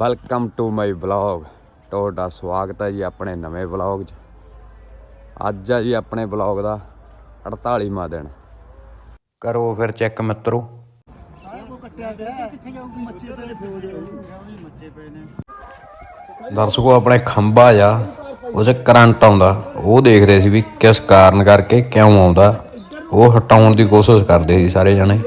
Welcome to my vlog ਤੁਹਾਡਾ ਸਵਾਗਤ ਹੈ ਜੀ ਆਪਣੇ ਨਵੇਂ ਵਲੌਗ 'ਚ। ਅੱਜ ਹੈ ਜੀ ਆਪਣੇ ਵਲੌਗ ਦਾ 48ਵਾਂ ਦਿਨ। ਕਰੋ ਫਿਰ ਚੈੱਕ ਮਿੱਤਰੋ। ਦਰਸ਼ਕੋ, ਆਪਣੇ ਖੰਭਾ ਜਾ ਉਹ 'ਚ ਕਰੰਟ ਆਉਂਦਾ। ਉਹ ਦੇਖਦੇ ਸੀ ਵੀ ਕਿਸ ਕਾਰਨ ਕਰਕੇ ਕਿਉਂ ਆਉਂਦਾ। ਉਹ ਹਟਾਉਣ ਦੀ ਕੋਸ਼ਿਸ਼ ਕਰਦੇ ਸੀ ਸਾਰੇ ਜਣੇ।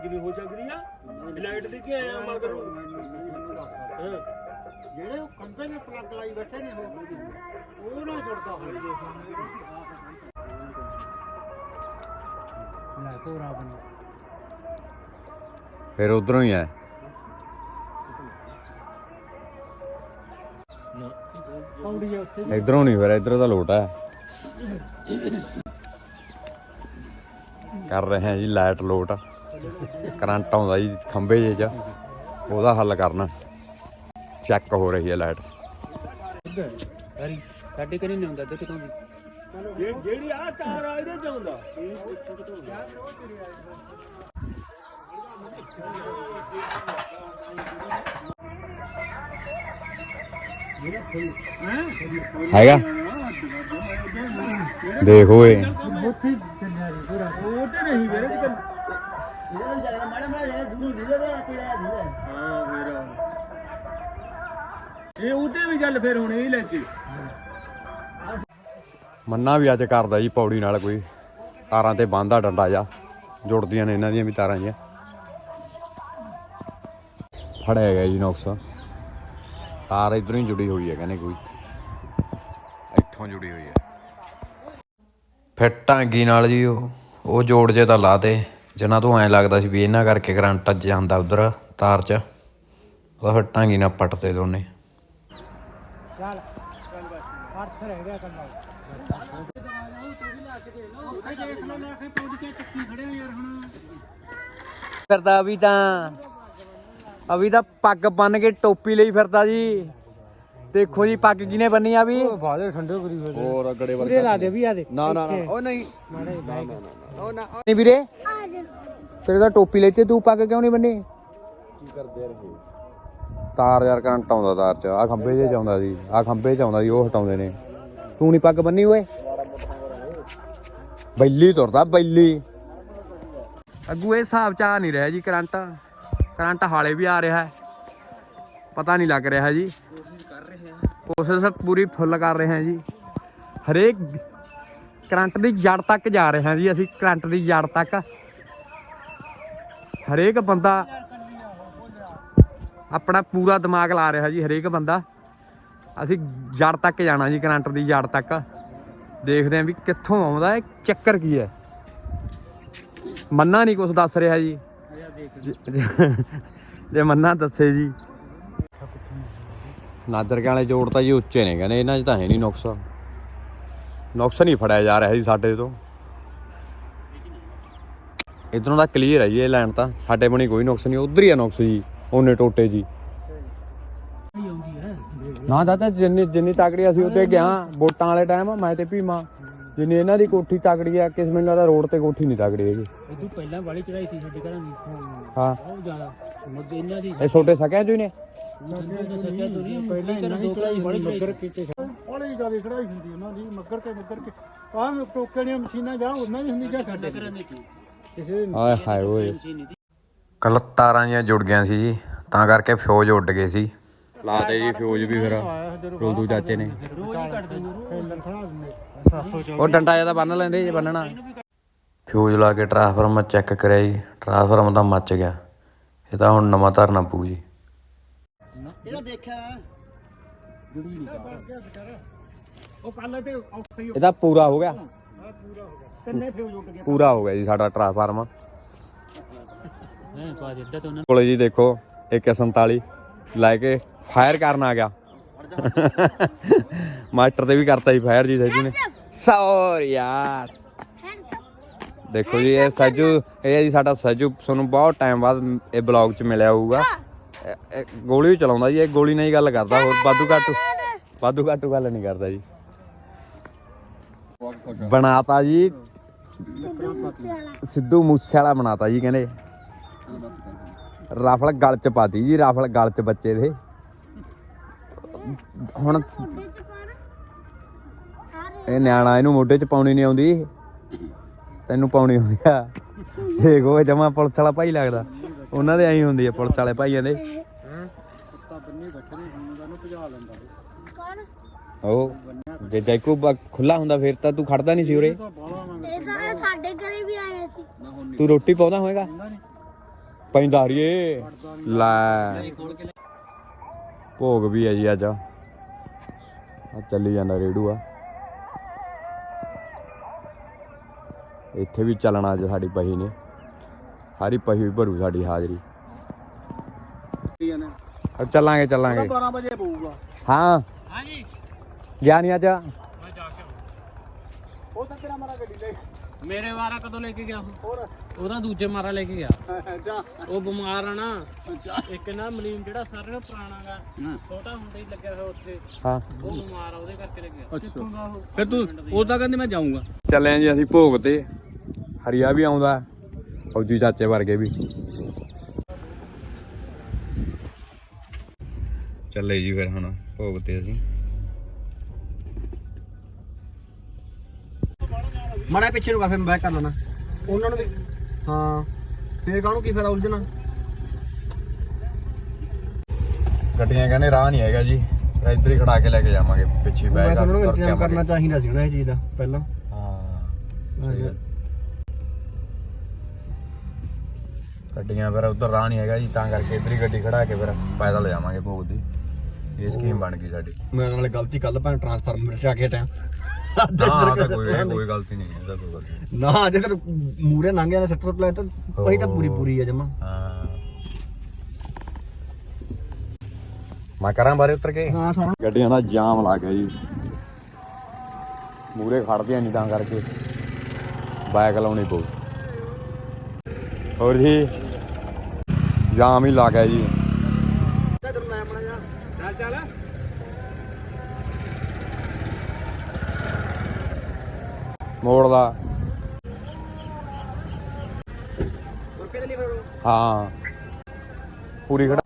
ਆ ਕਿਨੀ ਹੋ ਸਕਦੀ ਆ? ਲਾਈਟ ਦੀ ਕੀ ਆਇਆ ਮਗਰ। ਹਾਂ। ਜਿਹੜੇ ਉਹ ਕੰਧੇ ਦੇ ਪਲੱਗ ਲਾਈ ਬੈਠੇ ਨੇ ਉਹ ਉਹ ਨਾ ਜੁੜਦਾ ਹੋਵੇ। ਲੈ ਕੋਰਾ ਬਣੀ। ਫਿਰ ਉਧਰੋਂ ਹੀ ਹੈ। ਪੌੜੀ ਆ ਉੱਥੇ। ਇਧਰੋਂ ਨਹੀਂ ਫਿਰ ਇਧਰੋਂ ਦਾ ਲੋਟ ਹੈ। ਕਰ ਰਹੇ ਹਾਂ ਜੀ ਲਾਈਟ ਲੋਟ। ਕਰੰਟ ਆਉਂਦਾ ਜੀ ਖੰਭੇ ਜੇ ਚ। ਉਹਦਾ ਹੱਲ ਕਰਨਾ। ਚੈੱਕ ਹੋ ਰਹੀ ਹੈ ਲਾਈਟ ਸਾਡੇ ਕਰੀ ਨਹੀਂ ਹੁੰਦਾ ਤੇ ਕੋਈ ਜਿਹੜੀ ਆ ਤਾਰ ਆ ਇਹਦੇ ਆਉਂਦਾ ਹੈਗਾ ਦੇਖ ਪੂਰਾ। ਉਹ ਤੇ ਨਹੀਂ ਵੀਰੇ ਮਾੜਾ ਮਾੜਾ ਦੂਰ ਤੇਰਾ ਹਾਂ ਫਿਰ ਇਹ ਉਹਦੇ ਵੀ ਗੱਲ ਫਿਰ ਹੁਣ ਇਹ ਲੈ ਕੇ। ਮੰਨਾ ਵੀ ਅੱਜ ਕਰਦਾ ਜੀ ਪੌੜੀ ਨਾਲ ਕੋਈ। ਤਾਰਾਂ ਤੇ ਬੰਨਦਾ ਡੰਡਾ ਜਾ ਜੁੜਦੀਆਂ ਨੇ ਇਹਨਾਂ ਦੀਆਂ ਵੀ ਤਾਰਾਂ ਜੀਆਂ ਫੜਿਆ ਗਿਆ ਜੀ ਨੁਕਸ। ਤਾਰ ਇਧਰੋਂ ਹੀ ਜੁੜੀ ਹੋਈ ਹੈ ਕਹਿੰਦੇ ਕੋਈ। ਇੱਥੋਂ ਜੁੜੀ ਹੋਈ ਹੈ। ਫਿਰ ਟਾਂਗੀ ਨਾਲ ਜੀ ਉਹ। ਉਹ ਜੋੜ ਜੇ ਤਾਂ ਲਾਤੇ ਜਿਨ੍ਹਾਂ ਤੋਂ ਐ ਲੱਗਦਾ ਸੀ ਵੀ ਇਹਨਾਂ ਕਰਕੇ ਕਰੰਟ ਜਾਂਦਾ ਉਧਰ ਤਾਰ 'ਚ। ਉਹ ਫਿਰ ਟਾਂਗੀ ਨਾਲ ਪੱਟਦੇ ਦੋਨੇ। ਚੱਲ ਪਰਥ ਰਹਿ ਗਿਆ ਕੱਲਾ ਫਿਰਦਾ ਅਭੀ ਤਾਂ। ਅਭੀ ਤਾਂ ਪੱਗ ਬੰਨ ਕੇ ਟੋਪੀ ਲਈ ਫਿਰਦਾ ਜੀ। ਦੇਖੋ ਜੀ ਪੱਗ ਕਿਨੇ ਬੰਨੀ ਆ ਵੀ? ਬਾਲੇ ਠੰਡੇ ਕਰੀ ਹੋਏ ਹੋਰ ਅਗੜੇ ਪੂਰੇ ਲਾ ਦੇ ਵੀ ਆ ਦੇ। ਨਾ ਨਾ ਨਾ ਉਹ ਨਹੀਂ। ਮਾੜੇ ਬੈਗ ਉਹ ਨਾ ਨਹੀਂ ਵੀਰੇ। ਤੇਰੇ ਤਾਂ ਟੋਪੀ ਲਈ ਤੇ ਤੂੰ ਪੱਗ ਕਿਉਂ ਨਹੀਂ ਬੰਨੀ? ਕੀ ਕਰਦੇ ਰਹੇ ਤਾਰ ਯਾਰ ਕਰੰਟ ਆਉਂਦਾ ਤਾਰ ਚ। ਆ ਖੰਭੇ ਜੇ ਚ ਆਉਂਦਾ ਸੀ। ਆ ਖੰਭੇ ਚ ਆਉਂਦਾ ਸੀ ਉਹ ਹਟਾਉਂਦੇ ਨੇ। ਤੂੰ ਨਹੀਂ ਪੱਗ ਬੰਨੀ ਓਏ? ਬੈਲੀ ਤੁਰਦਾ ਬੈਲੀ। ਅੱਗੂ ਇਹ ਹਿਸਾਬ ਚ ਆ ਨਹੀਂ ਰਿਹਾ ਜੀ ਕਰੰਟ। ਕਰੰਟ ਹਾਲੇ ਵੀ ਆ ਰਿਹਾ। ਹੈ ਪਤਾ ਨਹੀਂ ਲੱਗ ਰਿਹਾ ਜੀ। ਕੋਸ਼ਿਸ਼ ਪੂਰੀ ਫੁੱਲ ਕਰ ਰਹੇ ਹਾਂ ਜੀ। ਹਰੇਕ ਕਰੰਟ ਦੀ ਜੜ ਤੱਕ ਜਾ ਰਹੇ ਹਾਂ ਜੀ ਅਸੀਂ ਕਰੰਟ ਦੀ ਜੜ ਤੱਕ। ਹਰੇਕ ਬੰਦਾ ਆਪਣਾ ਪੂਰਾ ਦਿਮਾਗ ਲਾ ਰਿਹਾ ਜੀ ਹਰੇਕ ਬੰਦਾ। ਅਸੀਂ ਜੜ ਤੱਕ ਜਾਣਾ ਜੀ ਕਰੰਟ ਦੀ ਜੜ ਤੱਕ। ਦੇਖਦੇ ਆਂ ਵੀ ਕਿੱਥੋਂ ਆਉਂਦਾ ਹੈ ਚੱਕਰ ਕੀ ਹੈ। ਮੰਨਾ ਨਹੀਂ ਕੁਝ ਦੱਸ ਰਿਹਾ ਜੀ। ਜੇ- ਜੇ- ਜੇ ਮੰਨਾ ਦੱਸੇ ਜੀ। ਨਾਦਰ ਵਾਲੇ ਜੋੜ ਤਾਂ ਜੀ ਉੱਚੇ ਨੇ ਕਹਿੰਦੇ ਇਹਨਾਂ 'ਚ ਤਾਂ ਹੈ ਨਹੀਂ ਨੁਕਸ। ਨੁਕਸ ਨਹੀਂ ਫੜਿਆ ਜਾ ਰਿਹਾ ਜੀ ਸਾਡੇ ਤੋਂ। ਇਧਰੋਂ ਦਾ ਕਲੀਅਰ ਹੈ ਜੀ ਇਹ ਲਾਈਨ ਤਾਂ। ਸਾਡੇ ਬਣੀ ਕੋਈ ਨੁਕਸ ਨਹੀਂ ਉਧਰ ਹੀ ਆ ਨੁਕਸ ਜੀ ਉਹਨੇ ਟੋਟੇ ਜੀ। ਨਾ ਦਾਦਾ ਜਿੰਨੀ ਜਿੰਨੀ ਤਕੜੀ ਅਸੀਂ ਉੱਤੇ ਗਿਆ ਵੋਟਾਂ ਵਾਲੇ ਟਾਈਮ ਮੈਂ ਤੇ ਭੀਮਾ। ਜਿੰਨੀ ਇਹਨਾਂ ਦੀ ਕੋਠੀ ਤਕੜੀ ਆ ਕਿਸ ਮੈਨੂੰ ਲੱਗਦਾ ਰੋਡ ਤੇ ਕੋਠੀ ਨਹੀਂ ਤਕੜੀ ਹੈਗੀ। ਇਹ ਤੂੰ ਪਹਿਲਾਂ ਵਾਲੀ ਚੜਾਈ ਸੀ ਸਾਡੇ ਘਰਾਂ ਦੀ। ਹਾਂ। ਬਹੁਤ ਜ਼ਿਆਦਾ। ਮੱਗੇ ਇਹਨਾਂ ਦੀ ਇਹ ਛੋਟੇ ਸਕਿਆਂ ਹੀ ਨੇ। ਪਹਿਲਾਂ ਇਹਨਾਂ ਦੀ ਚੜਾਈ ਹੋਣੀ ਮੱਗਰ ਕੀਤੇ ਹੌਲੀ ਜ਼ਿਆਦਾ ਚੜਾਈ ਹੁੰਦੀ ਉਹਨਾਂ ਦੀ ਮੱਗਰ ਤੇ ਮੱਗਰ ਕੇ। ਆਹ ਟੋਕੇ ਦੀਆਂ ਮਸ਼ੀਨਾਂ ਜਾ ਉਹਨਾਂ ਦੀ ਹੁੰਦੀ ਜਾਂ ਸਾਡੇ ਘਰਾਂ ਦੀ ਕੀ ਕਿਸੇ ਦੀ ਆਏ ਹਾਏ ਓਏ। ਮਸ਼ੀਨ ਦੀ ਕੱਲ ਤਾਰਾਂ ਜੀਆਂ ਜੁੜ ਗਈਆਂ ਸੀ ਜੀ ਤਾਂ ਕਰਕੇ ਫਿਊਜ਼ ਉੱਡ ਗਏ ਸੀ। ਲਾਤੇ ਜੀ ਫਿਊਜ਼ ਵੀ ਫਿਰ ਰੁਲਦੂ ਚਾਚੇ ਨੇ। ਰੋਜ਼ ਹੀ ਕੱਢ ਦਿੰਦੇ ਫੇਲਰ ਖੜਾ ਦਿੰਦੇ 700 ਉਹ ਡੰਡਾ ਜਿਹਾ ਤਾਂ ਬੰਨ ਲੈਂਦੇ ਜੇ ਬੰਨਣਾ। ਫਿਊਜ਼ ਲਾ ਕੇ ਟਰਾਂਸਫਾਰਮਰ ਚੈੱਕ ਕਰਿਆ ਜੀ ਟਰਾਂਸਫਾਰਮਰ ਤਾਂ ਮੱਚ ਗਿਆ। ਇਹ ਤਾਂ ਹੁਣ ਨਵਾਂ ਧਰਨਾ ਪਊ ਜੀ। ਇਹਦਾ ਦੇਖਿਆ ਉਹ ਕੱਲ ਤੇ ਔਖੀ ਇਹ ਤਾਂ ਪੂਰਾ ਹੋ ਗਿਆ। ਕਿੰਨੇ ਫਿਊਜ਼ ਉੱਡ ਗਏ? ਪੂਰਾ ਹੋ ਗਿਆ ਜੀ ਸਾਡਾ ਟਰਾਂਸਫਾਰਮਰ ਹੈ ਪਾ ਦਿੱਤਾ ਤਾਂ ਉਹਨਾਂ ਕੋਲੇ ਜੀ ਦੇਖੋ AK47 ਲੈ ਕੇ ਫਾਇਰ ਕਰਨ ਆ ਗਿਆ। ਮਾਸਟਰ ਤੇ ਵੀ ਕਰਤਾ ਜੀ ਫਾਇਰ ਜੀ ਸੱਜੂ ਨੇ। ਸੌਰ ਯਾਰ। ਦੇਖੋ ਜੀ ਇਹ ਸੱਜੂ ਇਹ ਜੀ ਸਾਡਾ ਸੱਜੂ। ਤੁਹਾਨੂੰ ਬਹੁਤ ਟਾਈਮ ਬਾਅਦ ਇਹ ਬਲੌਗ 'ਚ ਮਿਲਿਆ ਹੋਊਗਾ। ਇਹ- ਇਹ ਗੋਲੀ ਚਲਾਉਂਦਾ ਜੀ, ਇਹ ਗੋਲੀ ਨਾਲ ਹੀ ਗੱਲ ਕਰਦਾ, ਹੋਰ ਵਾਧੂ ਘਾਟੂ ਵਾਧੂ ਘਾਟੂ ਗੱਲ ਨਹੀਂ ਕਰਦਾ ਜੀ। ਬਣਾਤਾ ਜੀ। ਸਿੱਧੂ ਮੂਸੇਵਾਲਾ ਸਿੱਧੂ ਮੂਸੇ ਵਾਲਾ ਬਣਾਤਾ ਜੀ ਕਹਿੰਦੇ। ਰਾਫਲ ਗਲ ਚ ਪਾਤੀ ਜੀ, ਰਾਫਲ ਗਲ ਚ ਬੱਚੇ ਦੇ। ਹੁਣ ਤੁਹਾਡੇ ਚ ਪਾਣਾ ਇਹ ਨਿਆਣਾ ਇਹਨੂੰ ਮੋਢੇ ਚ ਪਾਉਣੀ ਨਹੀਂ ਆਉਂਦੀ। ਤੈਨੂੰ ਪਾਉਣੀ ਆਉਂਦੀ ਆ। ਦੇਖ ਉਹ ਜਮਾ ਪੁਲਿਸ ਵਾਲਾ ਭਾਈ ਲੱਗਦਾ। ਉਹਨਾਂ ਦੇ ਐਂ ਹੁੰਦੀ ਆ ਪੁਲਿਸ ਵਾਲੇ ਭਾਈਆਂ ਦੇ। ਕੁੱਤਾ ਬੰਨੀ ਬੈਠੇ ਨੇ ਹੁੰਦਾ ਨੂੰ ਭਜਾ ਲੈਂਦਾ ਇਹ ਕੌਣ? ਉਹ ਜੇ ਜੈਕੂ ਖੁੱਲਾ ਹੁੰਦਾ ਫਿਰ ਤਾਂ ਤੂੰ ਖੜਦਾ ਨਹੀਂ ਸੀ ਉਰੇ। ਇਹ ਤਾਂ ਸਾਡੇ ਘਰੇ ਵੀ ਸੀ ਤੂੰ ਰੋਟੀ ਪਾਉਂਦਾ ਹੋਏਗਾ? ਪੈਂਦਾ ਰੀਏ ਲੈ। ਭੋਗ ਵੀ ਹੈ ਜੀ ਅੱਜ। ਆ ਚੱਲੀ ਜਾਂਦਾ ਰੇੜੂ ਆ। ਇੱਥੇ ਵੀ ਚੱਲਣਾ ਅੱਜ ਸਾਡੀ ਪਹੀ ਨੇ। ਸਾਰੀ ਪਹੀ ਵੀ ਭਰੂ ਸਾਡੀ ਹਾਜ਼ਰੀ। ਅਬ ਚੱਲਾਂਗੇ ਚੱਲਾਂਗੇ। 12 ਵਜੇ ਪਊਗਾ। ਹਾਂ। ਹਾਂਜੀ। ਗਿਆ ਨਹੀਂ ਅੱਜ? ਮੈਂ ਜਾ ਕੇ ਉਹ ਤਾਂ ਤੇਰਾ ਮਾਰਾ ਗੱਡੀ ਲੈ। ਮੇਰੇ ਵਾਰਾ ਕਦੋਂ ਲੈ ਕੇ ਗਿਆ ਹੋਰ? ਉਹਦਾ ਦੂਜੇ ਮਾਰਾ ਲੈ ਕੇ ਗਿਆ। ਜਾ। ਉਹ ਬਿਮਾਰ ਆ ਨਾ। ਇੱਕ ਨਾ ਮਲੀਮ ਜਿਹੜਾ ਸਾਰਿਆਂ ਨਾਲੋਂ ਪੁਰਾਣਾ ਗਾ। ਛੋਟਾ ਹੁੰਦਾ ਹੀ ਲੱਗਿਆ ਹੋਇਆ ਉੱਥੇ। ਹਾਂ। ਉਹ ਬਿਮਾਰ ਆ ਉਹਦੇ ਕਰਕੇ ਲੱਗਿਆ। ਕਿੱਥੋਂ ਦਾ ਉਹ? ਫਿਰ ਤੂੰ ਉਹ ਤਾਂ ਕਹਿੰਦੇ ਮੈਂ ਜਾਊਂਗਾ। ਚੱਲੇ ਆਂ ਜੀ ਅਸੀਂ ਭੋਗ ਤੇ। ਹਰੀਆ ਵੀ ਆਉਂਦਾ। ਫੌਜੀ ਚਾਚੇ ਵਰਗੇ ਵੀ। ਚੱਲੇ ਜੀ ਫਿਰ ਹੁਣ ਭੋਗ ਤੇ ਅਸੀਂ। ਮਾੜਾ ਪਿੱਛੇ ਨੂੰ ਕਾਫੇ ਮੈਂ ਬੈਕ ਕਰ ਲੈਣਾ ਉਹਨਾਂ ਨੂੰ ਵੀ ਹਾਂ ਫੇਰ ਕਾਹਨੂੰ ਕੀ ਫੇਰ ਉਲਝਣਾ? ਗੱਡੀਆਂ ਕਹਿੰਦੇ ਰਾਹ ਨਹੀਂ ਹੈਗਾ ਜੀ ਫਿਰ ਇੱਧਰ ਹੀ ਖੜਾ ਕੇ ਲੈ ਕੇ ਜਾਵਾਂਗੇ ਪਿੱਛੇ ਬੈਗ ਇੰਤਜ਼ਾਮ ਕਰਨਾ ਚਾਹੀਦਾ ਸੀ ਨਾ ਇਹ ਚੀਜ਼ ਦਾ ਪਹਿਲਾਂ। ਹਾਂ ਗੱਡੀਆਂ ਫਿਰ ਉਧਰ ਰਾਹ ਨਹੀਂ ਹੈਗਾ ਜੀ ਤਾਂ ਕਰਕੇ ਇੱਧਰ ਹੀ ਗੱਡੀ ਖੜਾ ਕੇ ਫਿਰ ਪੈਦਲ ਜਾਵਾਂਗੇ ਭੋਗ ਦੀ। ਇਹ ਸਕੀਮ ਬਣ ਗਈ ਸਾਡੀ। ਮੈਂ ਨਾਲੇ ਗਲਤੀ ਕੱਲ ਭਾਂ ਟਰਾਂਸਫਾਰਮਰ ਚ ਆ ਕੇ ਟਾਈਮ ਨਾ ਤਾਂ ਕੋਈ ਇਹ ਕੋਈ ਗਲਤੀ ਨਹੀਂ ਹੈ ਇਹਦਾ ਕੋਈ ਗਲਤੀ ਨਹੀਂ। ਨਾ ਅਜੇ ਤੇ ਮੂਰੇ ਲੰਘ ਗਿਆ ਸੈਕਟਰ ਪਲਾਨ ਤਾਂ ਉਹੀ ਤਾਂ ਪੂਰੀ ਪੂਰੀ ਆ ਜਮਾ। ਹਾਂ। ਮੈਂ ਕਰਾਂ ਬਾਰੇ ਉਤਰ ਕੇ? ਹਾਂ ਸਾਰਾ। ਗੱਡੀਆਂ ਦਾ ਜਾਮ ਲੱਗ ਗਿਆ ਜੀ। ਮੂਰੇ ਖੜਦੀਆਂ ਨਹੀਂ ਤਾਂ ਕਰਕੇ। ਬਾਈਕ ਲਾਉਣੀ ਪਊ। ਹੋਰ ਜੀ? ਜਾਮ ਹੀ ਲੱਗ ਗਿਆ ਜੀ। ਮੋੜ ਦਾ ਹਾਂ। ਪੂਰੀ ਖੜਾ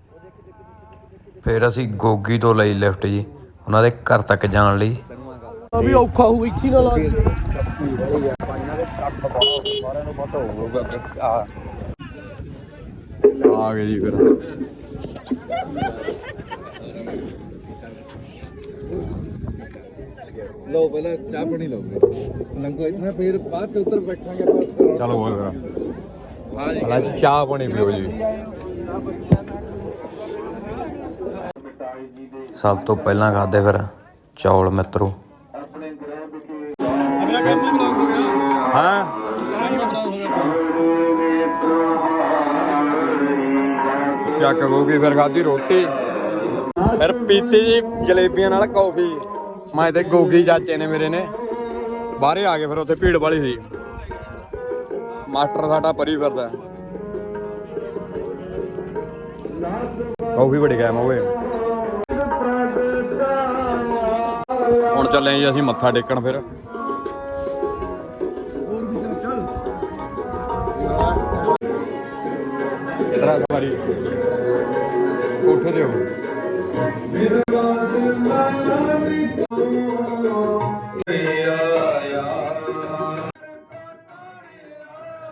ਫਿਰ ਅਸੀਂ ਗੋਗੀ ਤੋਂ ਲਈ ਲਿਫਟ ਜੀ। ਉਹਨਾਂ ਦੇ ਘਰ ਤੱਕ ਜਾਣ ਲਈ। ਵੀ ਔਖਾ ਹੋਊ ਇੱਥੇ ਨਾਲ ਆ ਗਏ ਜੀ ਫਿਰ। ਲਓ ਪਹਿਲਾਂ ਚਾਹ ਪਾਣੀ ਲਓ ਲੰਗੋ ਇੱਥੇ ਫੇਰ ਬਾਅਦ ਤੇ ਉੱਤਰ ਬੈਠਾਂਗੇ ਚਲੋ ਹੋਏ ਫਿਰ। ਹਾਂ ਜੀ। ਚਾਹ ਪਾਣੀ ਪੀਓ ਜੀ। ਸਭ ਤੋਂ ਪਹਿਲਾਂ ਖਾਦੇ ਫਿਰ ਚੌਲ ਮਿੱਤਰੋ। ਹਾਂ? ਚੱਕ ਗੋਗੀ ਫਿਰ ਖਾਦੀ ਰੋਟੀ। ਫਿਰ ਪੀਤੀ ਜੀ ਜਲੇਬੀਆਂ ਨਾਲ ਕੌਫੀ। ਮੈਂ ਤੇ ਗੋਗੀ ਚਾਚੇ ਨੇ ਮੇਰੇ ਨੇ। ਬਾਹਰੇ ਆ ਗਏ ਫਿਰ ਉੱਥੇ ਭੀੜ ਵਾਲੀ ਸੀ। ਮਾਸਟਰ ਸਾਡਾ ਪਰੀ ਫਿਰਦਾ। ਕੌਫੀ ਬੜੀ ਗਾਇਮ ਹੋਵੇ ਹੁਣ ਚੱਲੇ ਜੀ ਅਸੀਂ ਮੱਥਾ ਟੇਕਣ ਫਿਰ। ਇਤਰਾ ਵਾਰੀ। ਕੋਠੇ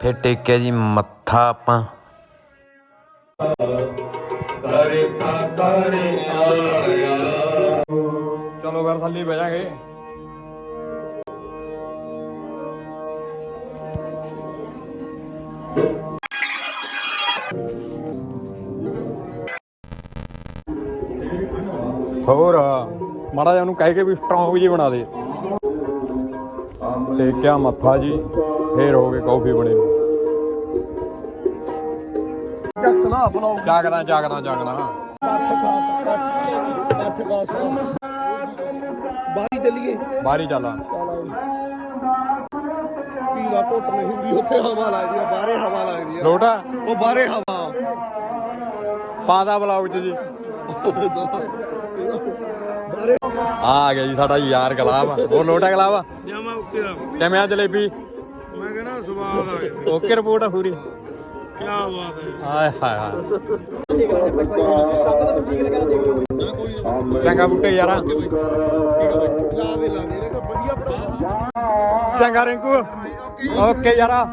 ਫਿਰ ਟੇਕਿਆ ਜੀ ਮੱਥਾ ਆਪਾਂ। ਚਲੋ ਫਿਰ ਥੱਲੇ ਬਹਿ ਜਾਾਂਗੇ। ਹੋਰ, ਮਾੜਾ ਜਿਹਾ ਉਹਨੂੰ ਕਹਿ ਕੇ ਵੀ ਸਟਰੋਂਗ ਜੀ ਬਣਾ ਦੇ। ਟੇਕਿਆ ਮੱਥਾ ਜੀ, ਫੇਰ ਹੋ ਗਏ ਕਾਫੀ ਬਣੇ। ਨੂੰ ਚੱਕਣਾ ਬਲਾਉ ਜਾਗਦਾ ਜਾਗਦਾ ਜਾਗਦਾ। ਬਾਹਰ ਚੱਲੀਏ। ਬਾਹਰੀ ਚੱਲ। ਪੀਲਾ ਨਹੀਂ ਹੁੰਦੀ ਉੱਥੇ ਹਵਾ ਲੱਗਦੀ ਆ ਬਾਹਰੇ ਹਵਾ ਲੱਗਦੀ ਆ। ਲੋਟਾ? ਉਹ ਬਾਹਰੇ ਹਵਾ। ਪਾਦਾ ਬਲੌਗ ਚ ਜੀ। ਆ ਆ ਗਿਆ ਜੀ ਸਾਡਾ ਯਾਰ ਗਲਾਬ। ਹੋਰ ਲੋਟਾ ਗਲਾਬ? ਜਾਵਾਂ ਉੱਤੇ ਦਾ ਕਿਵੇਂ ਆ ਜਲੇਬੀ? ਮੈਂ ਕਹਿੰਦਾ ਸਵਾਦ ਆ ਓਕੇ ਰਿਪੋਰਟ ਆ ਪੂਰੀ। ਕੀ ਬਾਤ ਹੈ। ਹਾਏ ਹਾਏ ਹਾਏ। ਚੰਗਾ ਬੁੱਟੇ ਯਾਰਾ। ਚੰਗਾ ਰਿੰਕੂ। ਓਕੇ ਯਾਰਾ।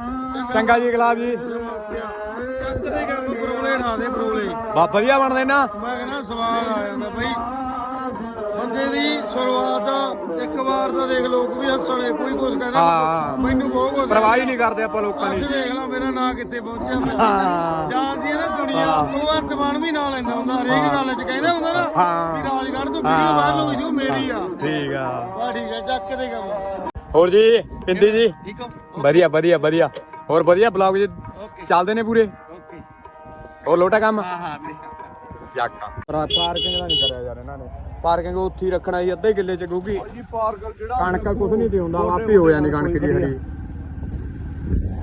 ਚੰਗਾ ਜੀ ਗੁਲਾਬ ਜੀ। ਚੱਕ ਦੇ ਕੰਮ ਪਰੋਲੇ ਠਾ ਦੇ ਪਰੋਲੇ। ਬਾ ਵਧੀਆ ਬਣਦੇ ਨਾ। ਮੈਂ ਕਹਿੰਦਾ ਸਵਾਦ ਆ ਜਾਂਦਾ ਬਈ। ਬੰਦੇ ਦੀ ਸ਼ੁਰੂਆਤ ਇੱਕ ਵਾਰ ਤਾਂ ਦੇਖ ਲੋਕ ਵੀ ਹੱਸਣੇ ਕੋਈ ਕੁਝ ਕਹਿੰਦਾ ਹਾਂ। ਮੈਨੂੰ ਬਹੁਤ ਕੁਝ ਪਰਵਾਹ ਹੀ ਨਹੀਂ ਕਰਦੇ ਆਪਾਂ ਲੋਕਾਂ ਅੱਜ ਦੀ ਦੇਖ ਲਾ ਮੇਰਾ ਨਾਂ ਕਿੱਥੇ ਪਹੁੰਚਿਆ ਮੈਂ। ਹਾਂ। ਜਾਣਦੀ ਹੈ ਨਾ ਦੁਨੀਆ ਭਗਵੰਤ ਮਾਨ ਵੀ ਨਾਂ ਲੈਂਦਾ ਹੁੰਦਾ ਹਰੇਕ ਗੱਲ 'ਚ ਕਹਿੰਦਾ ਹੁੰਦਾ ਨਾ ਹਾਂ। ਵੀ ਰਾਜਗੜ੍ਹ ਤੋਂ ਵੀਡੀਓ ਵਾਇਰਲ ਹੋਈ ਸੀ ਉਹ ਮੇਰੀ ਆ। ਠੀਕ ਆ। ਬਾ ਠੀਕ ਹੈ ਚੱਕ ਦੇ ਕੰਮ ਹੋਰ ਜੀ ਪਿੰਦੀ ਜੀ? ਠੀਕ ਹੋ ਵਧੀਆ ਵਧੀਆ ਵਧੀਆ। ਹੋਰ ਵਧੀਆ ਬਲੌਗ ਜੀ? ਚੱਲਦੇ ਨੇ ਪੂਰੇ? ਓਕੇ। ਹੋਰ ਲੋਟਾ ਕੰਮ? ਹਾਂ ਹਾਂ ਵੀਰੇ ਯਾਕਾ ਪਾਰਕਿੰਗ ਦਾ ਨਹੀਂ ਕਰਿਆ ਯਾਰ ਇਹਨਾਂ ਨੇ। ਪਾਰਕਿੰਗ ਉੱਥੇ ਹੀ ਰੱਖਣਾ ਸੀ ਅੱਧੇ ਕਿੱਲੇ ਚ ਕਿਉਂਕਿ ਜੀ ਪਾਰਕ ਜਿਹੜਾ ਕਣਕ ਕੁਝ ਨਹੀਂ ਤੇ ਹੁੰਦਾ ਆਪੇ ਹੋ ਜਾਂਦੀ ਕਣਕ ਜੀ ਹਰੀ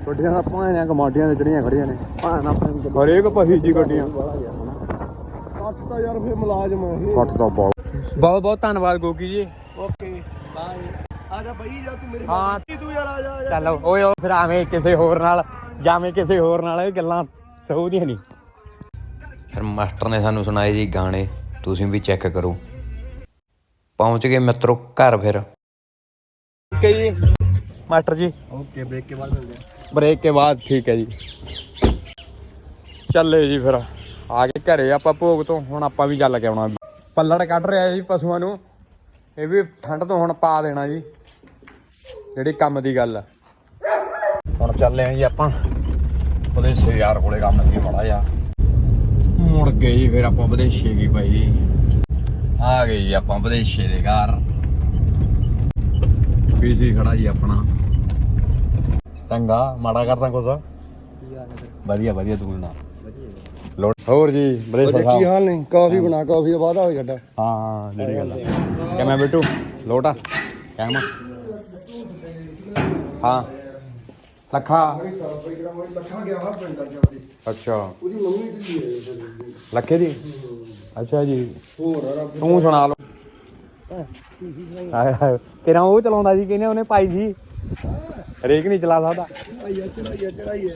ਗੱਡੀਆਂ ਦਾ ਭਾਣਿਆਂ ਕਮਾਡੀਆਂ ਤੇ ਚੜੀਆਂ ਖੜੀਆਂ ਨੇ ਭਾਣਾ ਹਰੇਕ ਪਹੀ ਜੀ ਗੱਡੀਆਂ। ਕੱਟ ਤਾਂ ਯਾਰ ਫੇ ਮੁਲਾਜ਼ਮ ਆ ਇਹ। ਕੱਟ ਦਾ ਬਹੁਤ। ਬਹੁਤ ਬਹੁਤ ਧੰਨਵਾਦ ਗੋਗੀ ਜੀ। Okay bye. ਆ ਜਾ ਬਈ ਜਾ ਤੂੰ ਮੇਰੇ ਹਾਂ। ਤੂੰ ਯਾਰ ਆ ਜਾ ਆ ਜਾ। ਚੱਲ ਓਏ ਫਿਰ ਆਵੇਂ ਕਿਸੇ ਹੋਰ ਨਾਲ ਜਾਵੇਂ ਕਿਸੇ ਹੋਰ ਨਾਲ ਇਹ ਗੱਲਾਂ ਸਹੂਦੀਆਂ ਨਹੀਂ ਫਿਰ ਮਾਸਟਰ ਨੇ ਸਾਨੂੰ ਸੁਣਾਏ ਜੀ ਗਾਣੇ ਤੁਸੀਂ ਵੀ ਚੈੱਕ ਕਰੋ। ਪਹੁੰਚ ਗਏ ਮਿੱਤਰੋ ਘਰ ਫਿਰ। ਓਕੇ ਜੀ। ਮਾਸਟਰ ਜੀ। ਓਕੇ ਬ੍ਰੇਕ ਕੇ ਬਾਅਦ ਮਿਲਦੇ ਆ ਬ੍ਰੇਕ ਕੇ ਬਾਅਦ ਠੀਕ ਹੈ ਜੀ। ਚੱਲੇ ਜੀ ਫਿਰ। ਆ ਕੇ ਘਰੇ ਆਪਾਂ ਭੋਗ ਤੋਂ ਹੁਣ ਆਪਾਂ ਵੀ ਚੱਲ ਕੇ ਆਉਣਾ ਪੱਲੜ ਕੱਢ ਰਿਹਾ ਜੀ ਪਸ਼ੂਆਂ ਨੂੰ। ਇਹ ਵੀ ਠੰਡ ਤੋਂ ਹੁਣ ਪਾ ਦੇਣਾ ਜੀ। ਜਿਹੜੀ ਕੰਮ ਦੀ ਗੱਲ ਆ। ਹੁਣ ਚੱਲੇ ਆਂ ਜੀ ਆਪਾਂ। ਉਹਦੇ ਯਾਰ ਕੋਲੇ ਕੰਮ ਸੀ ਬੜਾ ਜਾ ਮੁੜ ਗਏ ਜੀ ਫਿਰ ਆਪਾਂ ਵਿਦੇਸ਼ੇ ਕੀ ਭਾਈ। ਆ ਗਏ ਜੀ ਆਪਾਂ ਵਿਦੇਸ਼ੇ ਦੇ ਘਰ। ਪੀਸੀ ਖੜਾ ਜੀ ਆਪਣਾ। ਚੰਗਾ ਮਾੜਾ ਕਰਦਾ ਕੁਛ? ਵਧੀਆ ਵਧੀਆ ਤੂੰ ਨਾ ਲੋੜ ਹੋਰ ਜੀ ਬਰੇ ਸਾਹਿਬ? ਹਾਲ ਨੇ? ਕਾਫੀ ਬਣਾ ਕਾਫੀ ਦਾ ਵਾਦਾ ਹੋਈ ਸਾਡਾ। ਹਾਂ ਜਿਹੜੀ ਗੱਲ ਆ। ਕਿਵੇਂ ਬਿੱਟੂ? ਲੋਟਾ? ਕਿਵੇਂ ਹਾਂ। ਲੱਖਾ। ਲੱਖਾ ਗਿਆ ਹਾ ਪਿੰਡਾਂ ਚ ਆਪਦੀ। ਅੱਛਾ। ਉਹਦੀ ਮੰਮੀ ਢਿੱਲੀ ਹੈ ਲੱਖੇ ਦੀ? ਅੱਛਾ ਜੀ। ਹੋਰ ਰੱਬ ਤੂੰ ਸੁਣਾ ਲੋ ਹਾਏ ਹਾਏ ਕਿਰਾਂ ਉਹ ਚਲਾਉਂਦਾ ਸੀ ਕਿਨੇ ਉਹਨੇ ਪਾਈ ਸੀ? ਹਰੇਕ ਨਹੀਂ ਚਲਾ ਸਕਦਾ। ਆਈਆ ਚੜਾਈਆ ਚੜਾਈਆ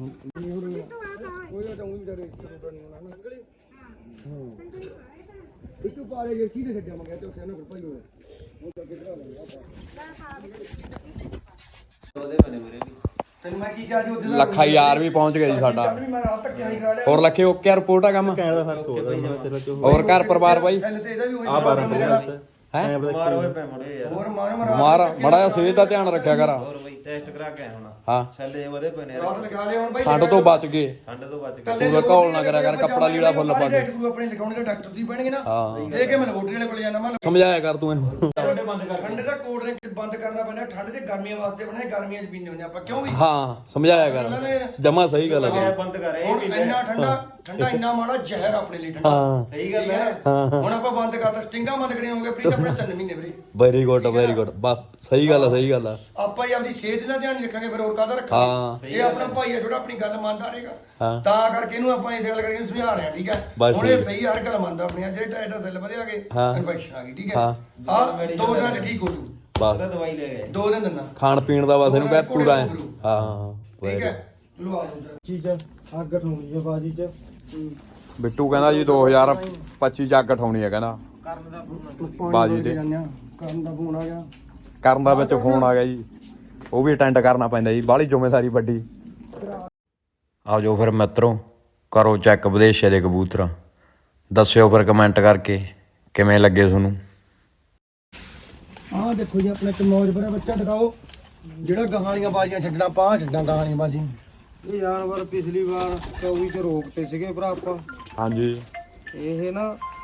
ਉਹ ਤਾਂ ਉਹੀ ਵਿਚਾਰੇ ਰੋਡਾਂ ਨਹੀਂ ਆਉਣਾ ਨਾ। ਅੰਗਲੀ ਹੂੰ। ਬਿੱਟੂ ਪਾਲੇ ਜੇ ਕੀ ਦੇ ਛੱਡਿਆ ਮੰਗਿਆ ਤੇ ਉੱਥੇ ਨਾ ਫਿਰ ਭਾਈ ਹੋਇਆ ਉਹ ਤਾਂ ਕਿਧਰ ਤੈਨੂੰ ਮੈਂ ਕੀ ਕਿਹਾ ਜੀ ਉਹਦੇ ਲੱਖਾ ਯਾਰ ਵੀ ਪਹੁੰਚ ਗਿਆ ਜੀ ਸਾਡਾ। ਵੀ ਮੈਂ ਰਾਤ ਤੱਕ ਨਹੀਂ ਕਰਾ ਲਿਆ। ਹੋਰ ਲੱਖੇ ਓਕੇ ਰਿਪੋਰਟ ਆ ਕੰਮ? ਹੋਰ ਘਰ ਪਰਿਵਾਰ ਬਾਈ? ਪਹਿਲੇ ਤੇ ਇਹਦਾ ਵੀ ਆ 12 ਹੈ? ਯਾਰ। ਹੋਰ ਮਾਰ ਮਾਰ ਮਾਰ ਮੜਾ ਸਿਹਤ ਦਾ ਧਿਆਨ ਰੱਖਿਆ ਕਰ। ਹੋਰ ਬਈ। ਟੈਸਟ ਕਰਾ ਕੇ ਆਇਆ ਹੁਣ। ਹਾਂ। ਛੱਲੇ ਵਧੇ ਪਏ ਨੇ ਰਾਤ ਲਗਾ ਲਿਆ ਹੁਣ ਬਾਈ ਠੰਡ ਤੋਂ ਬਚ ਗਏ। ਠੰਡ ਤੋਂ ਬਚ ਗਏ। ਕੱਲੇ ਪੂਰਾ ਘੋਲ ਨਾ ਕਰਿਆ ਕਰ, ਕੱਪੜਾ ਲੀੜਾ ਫੁੱਲ ਪਾ ਕੇ। ਗੁਰੂ ਆਪਣੇ ਲਿਖਾਉਣਗੇ ਡਾਕਟਰ ਦੀ ਬਣਗੇ ਨਾ। ਹਾਂ। ਦੇ ਕੇ ਮੈਂ ਲੈਬੋਰਟਰੀ ਵਾਲੇ ਕੋਲ ਜਾਣਾ ਮੈਂ ਸਮਝਾਇਆ ਕਰ ਤੂੰ ਇਹਨੂੰ। ਠੰਡ ਦਾ ਕੋਲਡ ਡਰਿੰਕ ਬੰਦ ਕਰਨਾ ਪੈਂਦਾ। ਠੰਡ ਤੇ ਗਰਮੀਆਂ ਵਾਸਤੇ ਬਣਾਏ ਗਰਮੀਆਂ 'ਚ ਪੀਂਦੇ ਹੁੰਦੇ ਆਪਾਂ। ਕਿਉਂ ਵੀ? ਹਾਂ ਸਮਝਾਇਆ ਕਰ। ਜਮਾ ਸਹੀ ਗੱਲ ਹੈ ਬੰਦ ਕਰ ਇਹ ਵੀ ਇੰਨਾ ਠੰਡਾ ਠੰਡਾ ਇੰਨਾ ਮਾੜਾ ਜ਼ਹਿਰ ਆਪਣੇ ਲਈ ਠੰਡਾ। ਹਾਂ। ਸਹੀ ਗੱਲ ਹੈ। ਹੈ? ਹੁਣ ਆਪਾਂ ਬੰਦ ਕਰਤਾ ਸਟਿੰਗਾਂ ਬੰਦ ਕਰੀਆਂ ਹੋ ਗਏ ਪ੍ਰੀਤ ਆਪਣੇ ਤਿੰਨ ਮਹੀਨੇ ਵੀਰੇ ਵੈਰੀ ਗੁੱਡ ਵੈਰੀ ਗੁੱਡ ਬਸ ਸਹੀ ਗੱਲ ਆ ਸਹੀ ਗੱਲ ਆ ਆਪਾਂ ਹੀ ਆਪਣੀ ਸਿਹਤ ਦਾ ਧਿਆਨ ਰੱਖਾਂਗੇ ਫਿਰ ਹੋਰ ਕਾਹਦਾ ਹਾਂ। ਰੱਖਾਂਗੇ ਇਹ ਆਪਣਾ ਭਾਈ ਹੈ ਜਿਹੜਾ ਆਪਣੀ ਗੱਲ ਮੰਨਦਾ ਰਹੇਗਾ। ਹਾਂ। ਤਾਂ ਕਰਕੇ ਇਹਨੂੰ ਆਪਾਂ ਇਹ ਗੱਲ ਕਰਕੇ ਇਹਨੂੰ ਸਮਝਾ ਰਹੇ ਹਾਂ ਠੀਕ ਹੈ? ਹੁਣ ਇਹ। ਸਹੀ ਹਰ ਗੱਲ ਮੰਨਦਾ ਆਪਣੀ ਜਿਹੜੇ ਟਾਈਟਲ ਸੈੱਲ ਵਧਿਆ ਗਏ। ਇਨਫੈਕਸ਼ਨ ਆ ਗਈ ਠੀਕ ਹੈ? ਹਾਂ। ਹਾਂ ਦੋ ਦਿਨਾਂ 'ਚ ਠੀਕ ਹੋ ਜੂ। ਬਸ। ਦਵਾਈ ਲੈ ਗਏ ਦੋ ਦਿਨ ਦਿੰਦਾ ਖਾਣ ਪੀਣ ਦਾ ਬਸ ਇਹਨੂੰ ਕਹਿ ਪੂਰਾ। ਹਾਂ। ਠੀਕ ਹੈ? ਲਵਾ ਦੂੰਗਾ ਚੀਜ਼ ਅੱਗ ਠੋਣੀ ਹੈ ਬਾਜੀ 'ਚ। ਬਿੱਟੂ ਕਹਿੰਦਾ ਜੀ 2025 ਚ ਅੱਗ ਠਾਉਣੀ ਹੈ ਕਹਿੰਦਾ। ਬਾਜੀ ਦੇ। ਕਰਨ ਦਾ ਫੋਨ ਆ ਗਿਆ। ਕਰਨ ਦਾ ਵਿੱਚ ਫੋਨ ਆ ਗਿਆ ਜੀ। ਉਹ ਵੀ ਅਟੈਂਡ ਕਰਨਾ ਪੈਂਦਾ ਜੀ ਬਾਹਲੀ ਜ਼ਿੰਮੇਵਾਰੀ ਵੱਡੀ। ਆਓ ਜੋ ਫਿਰ ਮਿੱਤਰੋ ਕਰੋ ਚੈੱਕ ਵਿਦੇਸ਼ੇ ਦੇ ਕਬੂਤਰ। ਦੱਸਿਓ ਫਿਰ ਕਮੈਂਟ ਕਰਕੇ ਕਿਵੇਂ ਲੱਗੇ ਤੁਹਾਨੂੰ? ਆਹ ਦੇਖੋ ਜੀ ਆਪਣੇ ਤੇ ਮੌਜ ਭਰਿਆ ਬੱਚਾ ਦਿਖਾਓ। ਜਿਹੜਾ ਗਾਹਾਂ ਵਾਲੀਆਂ ਬਾਜੀਆਂ ਛੱਡਣਾ ਪਾਂ ਛੱਡਾਂ ਗਾਹਾਂ ਵਾਲੀਆਂ ਬਾਜੀ ਇਹ ਜਾਨਵਰ ਪਿਛਲੀ ਵਾਰ 24 ਚ ਰੋਕਤੇ ਸੀਗੇ ਭਰਾ ਆਪਾਂ। ਹਾਂਜੀ। ਇਹ ਨਾ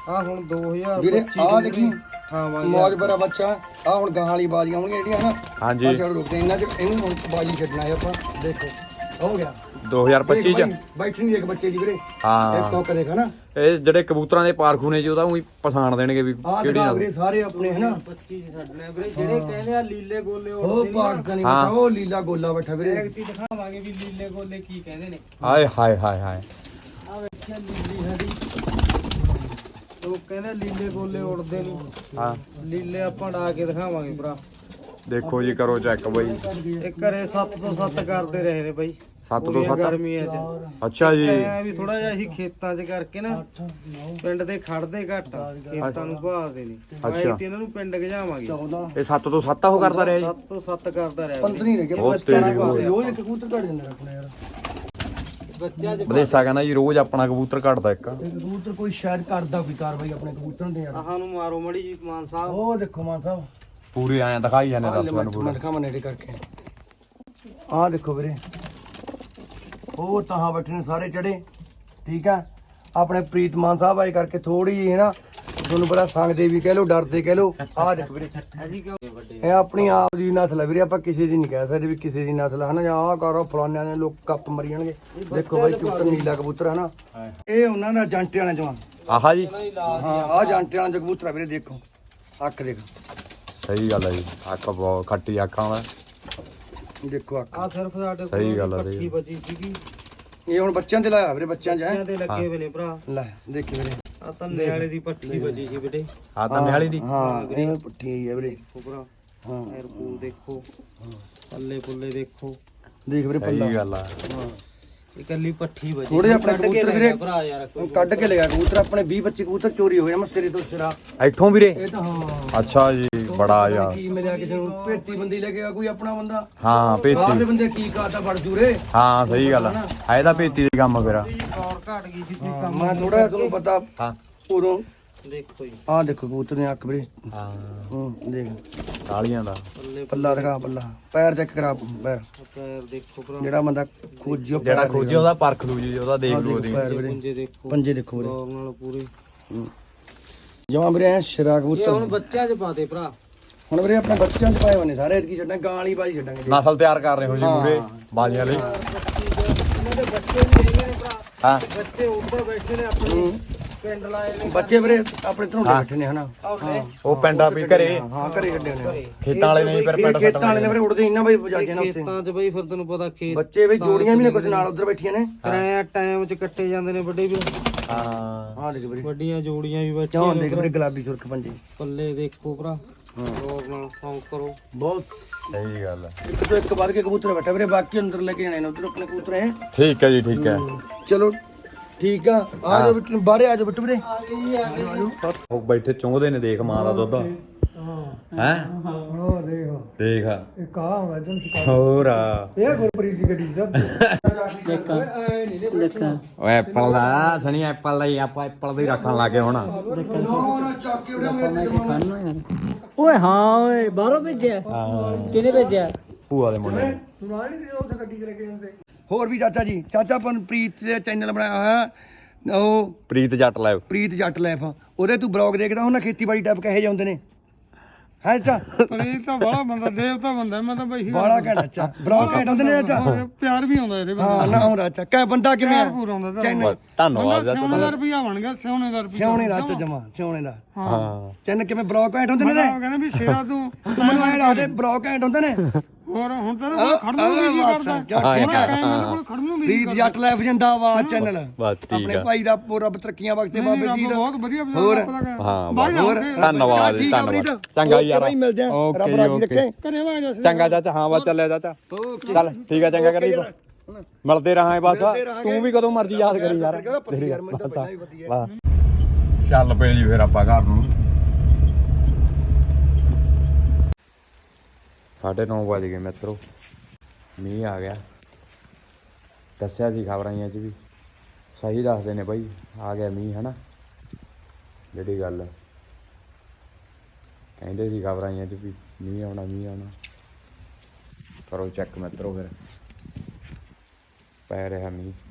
ਆ ਹੁਣ 2025 ਵੀਰੇ ਆਹ ਦੇਖੀ ਥਾਵਾਂ ਮੌਜ ਭਰਿਆ ਬੱਚਾ। ਆ ਹੁਣ ਗਾਹਾਂ ਵਾਲੀ ਬਾਜੀਆਂ ਹੋਣਗੀਆਂ ਜਿਹੜੀਆਂ ਨਾ ਹਾਂਜੀ। ਆ ਛੱਡ ਰੁਕਦੇ ਇਹਨਾਂ ਚ। ਇਹਨੂੰ ਹੁਣ ਬਾਜੀ ਛੱਡਣਾ ਹੈ ਆਪਾਂ। ਦੇਖੋ ਹੋ ਗਿਆ। 2025 ਚ। ਬੈਠੀ ਨਹੀਂ ਇੱਕ ਬੱਚੇ ਦੀ ਵੀਰੇ। ਇਹ ਹਾਂ ਟੋਕ ਦੇਖਾ ਨਾ ਇਹ ਜਿਹੜੇ ਕਬੂਤਰਾਂ ਦੇ ਪਾਰਖੂ ਨੇ ਜੀ ਉਹਦਾ ਉਹੀ ਪਛਾਣ ਦੇਣਗੇ ਵੀ ਆਹ ਕਿਹੜੀ ਦਿਖਾ ਨਾਲ ਵੀਰੇ ਸਾਰੇ ਆਪਣੇ ਹਨਾ। 25 ਚ ਛੱਡਣੇ ਵੀਰੇ। ਜਿਹੜੇ ਕਹਿੰਦੇ ਆ ਲੀਲੇ ਗੋਲੇ ਉਹ ਨੀ ਪਾਕਿਸਤਾਨੀ ਹਾਂ। ਬੱਚਾ ਉਹ ਲੀਲਾ ਗੋਲਾ ਬੈਠਾ ਵੀਰੇ। ਐਕਟੀ ਦਿਖਾਵਾਂਗੇ ਵੀ ਲੀਲੇ ਗੋਲੇ ਕੀ ਕਹਿੰਦੇ ਨੇ। ਹਾਏ ਹਾਏ ਹਾਏ ਹਾਏ। ਆ ਵੇਖਿਆ ਲੀਲੀ ਸਾਡੀ ਲੋਕ ਕਹਿੰਦੇ ਲੀਲੇ ਗੋਲੇ ਉੜਦੇ ਨਹੀਂ ਹਾਂ। ਲੀਲੇ ਆਪਾਂ ਡਾ ਕੇ ਦਿਖਾਵਾਂਗੇ ਭਰਾ। ਦੇਖੋ ਜੀ ਕਰੋ ਚੈੱਕ ਬਈ। ਇਹ ਘਰੇ 7 ਤੋਂ 7 ਕਰਦੇ ਰਹੇ ਨੇ ਬਾਈ। 7 ਤੋਂ ਪੂਰੀਆਂ 7 ਗਰਮੀਆਂ 'ਚ। ਅੱਛਾ ਜੀ। ਐ ਵੀ ਥੋੜਾ ਜਿਹਾ ਅਸੀਂ ਖੇਤਾਂ 'ਚ ਕਰਕੇ ਨਾ ਪਿੰਡ ਦੇ ਖੜਦੇ ਘੱਟ ਖੇਤਾਂ ਨੂੰ ਭਾਲਦੇ ਨੇ। ਅੱਛਾ। ਤੇ ਇਹਨਾਂ ਨੂੰ ਪਿੰਡ ਗਜਾਵਾਂਗੇ 14 ਇਹ 7 ਤੋਂ 7 ਉਹ ਕਰਦਾ ਰਿਹਾ ਜੀ? 7 ਤੋਂ 7 ਕਰਦਾ ਰਿਹਾ 15 ਹੀ ਰਹਿ ਬਹੁਤ ਬੱਚਾ ਗਿਆ। ਰੋਜ਼ ਇੱਕ ਕਬੂਤਰ ਘੜ ਜਾਂਦਾ ਰੱਖਣਾ ਯਾਰ। ਬੱਚਾ ਜ ਵਿਦੇਸ਼ਾ ਕਹਿੰਦਾ ਜੀ ਰੋਜ਼ ਆਪਣਾ ਕਬੂਤਰ ਘਟਦਾ ਇੱਕ। ਕਬੂਤਰ ਕੋਈ ਸ਼ਾਇਦ ਕਰਦਾ ਕੋਈ ਕਾਰਵਾਈ ਆਪਣੇ ਕਬੂਤਰਾਂ ਦੇ ਯਾਰ। ਆਹਾਂ ਨੂੰ ਮਾਰੋ ਮੜੀ ਜੀ ਮਾਨ ਸਾਹਿਬ। ਉਹ ਦੇਖੋ ਮਾਨ ਸਾਹਿਬ। ਪੂਰੀ ਐਂ ਦਿਖਾਈ ਜਾਂਦੇ ਦੱਸ ਮੈਨੂੰ ਪੂਰਾ। ਮਟਕਾ ਮਨੇੜੇ ਕਰਕੇ। ਆਹ ਦੇਖੋ ਵੀਰੇ। ਉਹ ਤਾਂ ਬੈਠੇ ਨੇ ਸਾਰੇ ਚੜੇ। ਠੀਕ ਆ? ਆਪਣੇ ਪ੍ਰੀਤ ਮਾਨ ਸਾਹਿਬ ਆਏ ਕਰਕੇ ਥੋੜੀ ਜਿਹੀ ਹੈ ਨਾ ਤੁਹਾਨੂੰ ਬੜਾ ਸੰਗਦੇ ਵੀ ਕਹਿ ਲੋ ਡਰਦੇ ਕਹਿ ਲੋ ਆਹ ਦੇਖੋ ਵੀਰੇ ਅਸੀਂ ਕਿਉਂ ਵੱਡੇ ਇਹ ਆਪਣੀ ਆਪ ਦੀ ਨਸਲ ਹੈ ਵੀਰੇ ਆਪਾਂ ਕਿਸੇ ਦੀ ਨਹੀਂ ਕਹਿ ਸਕਦੇ ਵੀ ਕਿਸੇ ਦੀ ਨਸਲ ਹੈ ਨਾ ਜਾਂ ਆਹ ਕਰੋ ਫਲਾਨਿਆਂ ਦੇ ਲੋਕ ਕੱਪ ਮਰੀ ਜਾਣਗੇ। ਦੇਖੋ ਬਾਈ ਕਬੂਤਰ ਨੀਲਾ ਕਬੂਤਰ ਹੈ ਨਾ ਇਹ ਉਹਨਾਂ ਦਾ ਜਾਂਟੇ ਚੋਂ ਆ। ਆਹਾ ਜੀ। ਹਾਂ ਆਹ ਜਾਂਟੇ ਵਾਲਿਆਂ ਦਾ ਕਬੂਤਰ ਆ ਵੀਰੇ ਦੇਖੋ। ਅੱਖ ਦੇਖ। ਸਹੀ ਗੱਲ ਹੈ ਜੀ। ਅੱਖ ਬਹੁਤ ਖੱਟੀ ਅੱਖਾਂ ਦਾ ਦੇਖੋ ਅੱਖ। ਆ ਸਿਰਫ ਸਾਡੇ ਕੋਲ ਸਹੀ ਗੱਲ ਆ, ਬਚੀ ਸੀਗੀ। ਇਹ ਹੁਣ ਬੱਚਿਆਂ ਤੇ ਲਾਇਆ ਵੀਰੇ ਬੱਚਿਆਂ 'ਚ ਹੈ? ਲੱਗੇ ਹੋਏ ਨੇ ਭਰਾ। ਲੈ ਦੇਖੀ ਵੀਰੇ। ਆ ਤੰਨੇ ਵਾਲੇ ਦੀ ਪੱਠੀ ਬਚੀ ਸੀ ਬੇਟੇ। ਆ ਤਾਂ ਨਿਹਾਲੀ ਦੀ। ਹਾਂ ਇਹ ਪੁੱਠੀ ਹੈ ਵੀਰੇ। ਦੇਖੋ ਭਰਾ ਹਾਂ ਐਰਪੂਲ ਦੇਖੋ। ਪੱਲੇ ਪੁੱਲੇ ਦੇਖੋ। ਦੇਖ ਵੀਰੇ ਪੱਲਾ। ਸਹੀ ਗੱਲ ਆ। ਇਕੱਲੀ ਪੱਠੀ ਬਚੀ ਥੋੜੇ ਆਪਣੇ ਕੱਢ ਕੇ ਕਬੂਤਰ ਵੀਰੇ। ਭਰਾ ਯਾਰ ਕੱਢ ਕੇ ਲਿਆ ਕਬੂਤਰ। ਆਪਣੇ 20 25 ਕਬੂਤਰ ਚੋਰੀ ਹੋਏ ਆ ਮਸਤੇਰੇ ਤੋਂ ਸਿਰਾ ਇੱਥੋਂ ਵੀਰੇ? ਇਹ ਤਾਂ ਹਾਂ। ਅੱਛਾ ਜੀ। ਬੜਾ ਯਾਰ। ਕੀ ਮਿਲਿਆ ਕਿਸੇ ਨੂੰ। ਪੇਟੀ ਬੰਦੀ ਲੈ ਕੇ ਆ ਕੋਈ ਆਪਣਾ ਬੰਦਾ? ਹਾਂ ਬਾਹਰ ਦੇ ਬੰਦੇ ਕੀ ਕਾਤਾ ਫੜ ਜੂਰੇ। ਹਾਂ ਸਹੀ ਗੱਲ ਆ। ਐ ਤਾਂ ਦੇ ਕੰਮ ਫਿਰ। ਔਰ ਘਟ ਗਈ ਸੀ ਤੁਸੀਂ ਕੰਮ ਮੈਂ ਥੋੜਾ ਤੁਹਾਨੂੰ ਪਤਾ ਹਾਂ। ਉਦੋਂ ਦੇਖੋ ਜੀ। ਆਹ ਦੇਖੋ ਕਬੂਤਰ ਨੇ ਅੱਖ ਵੀਰੇ। ਹਾਂ। ਹੂੰ ਦੇਖ। ਕਾਲੀਆਂ ਦਾ। ਪੱਲੇ ਦਿਖਾ ਪੱਲਾ। ਪੈਰ ਚੈੱਕ ਕਰਾ ਪੈਰ। ਪੈਰ ਦੇਖੋ ਭਰਾ। ਜਿਹੜਾ ਬੰਦਾ ਖੋਜਿਓ ਜਿਹੜਾ ਖੋਜੇ ਉਹਦਾ ਪਰਖ ਲੂ ਜੀ ਉਹਦਾ ਦੇਖ ਲੂ ਉਹਦੀ। ਪੈਰ ਵੀਰੇ। ਦੇਖੋ। ਪੰਜੇ ਦੇਖੋ ਵੀਰੇ। ਨਾਲ ਪੂਰੇ। ਜਮਾ ਵੀਰੇ ਐ ਸ਼ਰਾ ਇਹ ਕਬੂਤਰ। ਹੁਣ ਬੱਚਿਆਂ 'ਚ ਪਾ ਦੇ ਭਰਾ। ਹੁਣ ਵੀਰੇ ਆਪਣੇ ਬੱਚਿਆਂ ਚ ਪਾਏ ਨੇ ਸਾਰੇ ਇਤਕੀ ਛੱਡਾਂ ਗਾਂ ਵਾਲੀ ਬਾਜੀ ਛੱਡਾਂਗੇ ਜੀ। ਨਸਲ ਤਿਆਰ ਕਰ ਰਹੇ ਹੋ ਜੀ ਮੂਰੇ ਬਾਜੀਆਂ ਲਈ। ਇਹਨਾਂ ਦੇ ਬੱਚੇ ਵੀ ਹੈਗੇ ਨੇ ਭਰਾ ਹਾਂ। ਬੱਚੇ ਉੱਪਰ ਬੈਠੇ ਨੇ ਆਪਣੇ ਪਿੰਡ ਲਾਏ ਨੇ। ਬੱਚੇ ਵੀਰੇ ਆਪਣੇ ਧਰੋਂਡੇ ਬੈਠੇ ਨੇ ਹਨਾ? ਉਹ ਪਿੰਡਾਂ ਵੀ ਘਰੇ। ਹਾਂ ਘਰੇ ਛੱਡੇ ਨੇ। ਖੇਤਾਂ ਵਾਲੇ ਨਹੀਂ ਫਿਰ ਪਿੰਡ ਖੇਤਾਂ ਵਾਲੇ ਨੇ ਵੀਰੇ ਉੱਡਦੇ ਇੰਨਾ ਬਈ ਵਜਾ ਕੇ ਨਾ ਉੱਤੇ ਖੇਤਾਂ 'ਚ ਬਈ ਫਿਰ ਤੈਨੂੰ ਪਤਾ ਖੇਤ ਬੱਚੇ ਵੀ ਜੋੜੀਆਂ ਵੀ ਨੇ ਕੁਝ ਨਾਲ ਉਧਰ ਬੈਠੀਆਂ ਨੇ। ਕਿਰਾਇਆ ਟਾਈਮ 'ਚ ਕੱਟੇ ਜਾਂਦੇ ਨੇ ਵੱਡੇ ਵੀ। ਹਾਂ। ਹਾਂ ਦੇਖ ਵੀਰੇ। ਵੱਡੀਆਂ ਜੋੜੀਆਂ ਵੀ ਬੈਠੀਆਂ ਨੇ ਦੇਖ ਵੀਰੇ ਗੁਲਾਬੀ ਸੁਰਖ ਪੰਜੇ। ਪੱਲੇ ਦੇਖੋ ਭਰਾ। ਦੌਰ ਨਾਲ ਸੌਂਕ ਕਰੋ। ਬਹੁਤ ਸਹੀ ਗੱਲ ਹੈ। ਇੱਕ ਤੋਂ ਇੱਕ ਵੱਧ ਕੇ ਕਬੂਤਰ ਬੈਠਾ ਵੀਰੇ ਬਾਕੀ ਅੰਦਰ ਲੈ ਕੇ ਜਾਣੇ ਨੇ ਉਧਰ ਆਪਣੇ ਕਬੂਤਰ ਹੈ। ਠੀਕ ਹੈ ਜੀ ਠੀਕ ਹੈ। ਚਲੋ ਠੀਕ ਆ। ਆ ਜਾਓ ਬਿੱਟੂ ਬਾਹਰੇ ਆ ਜਾਓ ਬਿੱਟੂ ਵੀਰੇ। ਉਹ ਬੈਠੇ ਚੁੰਗਦੇ ਨੇ ਦੇਖ ਮਾਂ ਦਾ ਦੁੱਧ। ਹੈ ਹਾਂ। ਦੇਖ। ਦੇਖ। ਇਹ ਕਾ ਹੁੰਦਾ ਜਨ ਹੋਰ ਇਹ ਗੁਰਪ੍ਰੀਤ ਦੀ ਗੱਡੀ ਸਭ ਓਏ ਐਪਲ ਦਾ ਸਣੀ ਐਪਲ ਦਾ ਹੀ ਆਪਾਂ ਐਪਲ ਦਾ ਹੀ ਰੱਖਣ ਲੱਗੇ ਹੁਣ। ਨਾ ਚੱਕ ਕੇ ਵੀਰੇ ਮੇਰੇ ਓਏ ਹਾਂ ਓਏ ਬਾਹਰੋਂ ਭੇਜਿਆ? ਕਿਹਨੇ ਭੇਜਿਆ? ਭੂਆ ਦੇ ਮੁੰਡੇ। ਨੇ। ਸੁਣਾ ਨਹੀਂ ਉਹ ਗੱਡੀ ਚ ਲੈ ਕੇ ਜਾਂਦੇ ਹੋਰ ਵੀ ਚਾਚਾ ਜੀ ਚਾਚਾ ਆਪਾਂ ਨੂੰ ਪ੍ਰੀਤ ਦੇ ਚੈਨਲ ਬਣਾਇਆ ਹੋਇਆ। ਉਹ ਪ੍ਰੀਤ ਜੱਟ ਲੈ। ਪ੍ਰੀਤ ਜੱਟ ਲਾਈਫ ਉਹਦੇ ਤੂੰ ਬਲੌਗ ਦੇਖਦਾ ਹੁੰਦਾ ਖੇਤੀਬਾੜੀ ਟਾਈਪ ਕਹੇ ਜਾਂਦੇ ਨੇ? ਹੈ ਚਾਚਾ ਪ੍ਰੀਤ ਤਾਂ ਬੜਾ ਬੰਦਾ ਦੇਵਤਾ ਬੰਦਾ ਮੈਂ ਤਾਂ ਬਈ ਬਾਲਾ ਘੈਂਟ ਅੱਛਾ? ਬਲੌਗ ਘੈਂਟ ਹੁੰਦੇ ਨੇ ਚਾਚਾ ਪਿਆਰ ਵੀ ਆਉਂਦਾ ਇਹਦੇ ਹਾਂ ਨਾ ਆਉਂਦਾ ਅੱਛਾ। ਕਹ ਬੰਦਾ ਕਿਵੇਂ ਆ? ਆਉਂਦਾ ਚੈਨਲ ਧੰਨਵਾਦ ਜੱਟ ਦਾ ਰੁਪਿਆ ਬਣ ਗਿਆ ਸੋਨੇ ਦਾ ਸਿਉਣੇ ਦਾ ਚ ਜਮਾ ਸਿਉਣੇ ਦਾ। ਹਾਂ। ਚੈਨਲ ਕਿਵੇਂ ਬਲੌਗ ਘੈਂਟ ਹੁੰਦੇ ਨੇ ਨੇ ਕਹਿੰਦਾ ਵੀ ਸ਼ੇਰਾ ਤੂੰ ਤੂੰ ਮੈਨੂੰ ਐਂ ਦੱਸ ਦੇ ਬਲੌਗ ਘੈਂਟ ਹੁੰਦੇ ਨੇ। ਹੋਰ ਹੁਣ ਤਾਂ ਖੜਨ ਨੂੰ ਵੀ ਕੀ ਕਰਦਾ। ਠੀਕ ਆ ਕੋਲ ਖੜਨ ਨੂੰ ਵੀ ਪ੍ਰੀਤ ਜੱਟ ਲਾਈਫ ਜਿੰਦਾਬਾਦ ਚੈਨਲ। ਬਸ ਠੀਕ ਆਪਣੇ ਭਾਈ ਦਾ ਪੂਰਾ ਤਰੱਕੀਆਂ ਬਖਸ਼ੇ ਬਾਬੇ ਜੀ ਦਾ ਬਹੁਤ ਵਧੀਆ ਹੋਰ? ਹਾਂ ਬਸ। ਹੋਰ? ਧੰਨਵਾਦ ਜੀ ਧੰਨਵਾਦ। ਚੰਗਾ ਓਕੇ ਯਾਰ। ਬਾਈ, ਮਿਲਦੇ ਆ। ਓਕੇ ਰੱਬ ਜੀ, ਰਾਜੀ ਓਕੇ। ਰੱਖੇ। ਕਰੇ ਵਾ ਜਾ। ਚੰਗਾ ਚਾਚਾ ਹਾਂ ਬਸ ਚੱਲਿਆ ਚਾਚਾ। ਚੱਲ ਠੀਕ ਆ ਚੰਗਾ ਕਰੀ ਮਿਲਦੇ ਰਹਾਂਗੇ ਬਸ। ਤੂੰ ਵੀ ਕਦੋਂ ਮਰਜ਼ੀ ਯਾਦ ਕਰੀ ਯਾਰ। ਵਾਹ। ਚੱਲ ਪਏ ਜੀ ਫਿਰ ਆਪਾਂ ਘਰ ਨੂੰ। ਸਾਢੇ ਨੌ ਵਜ ਗਏ ਮਿੱਤਰੋ। ਮੀਂਹ ਆ ਗਿਆ। ਦੱਸਿਆ ਸੀ ਖਬਰਾਂ ਆਈਆਂ ਚ ਵੀ ਸਹੀ ਦੱਸਦੇ ਨੇ ਬਾਈ, ਆ ਗਿਆ ਮੀਂਹ, ਹਨਾ? ਜਿਹੜੀ ਗੱਲ। ਕਹਿੰਦੇ ਸੀ ਖਬਰਾਂ ਆਈਆਂ ਚ ਵੀ ਮੀਂਹ ਆਉਣਾ ਮੀਂਹ ਆਉਣਾ। ਕਰੋ ਚੈੱਕ ਮਿੱਤਰੋ ਫਿਰ। ਪੈ ਰਿਹਾ ਮੀਂਹ।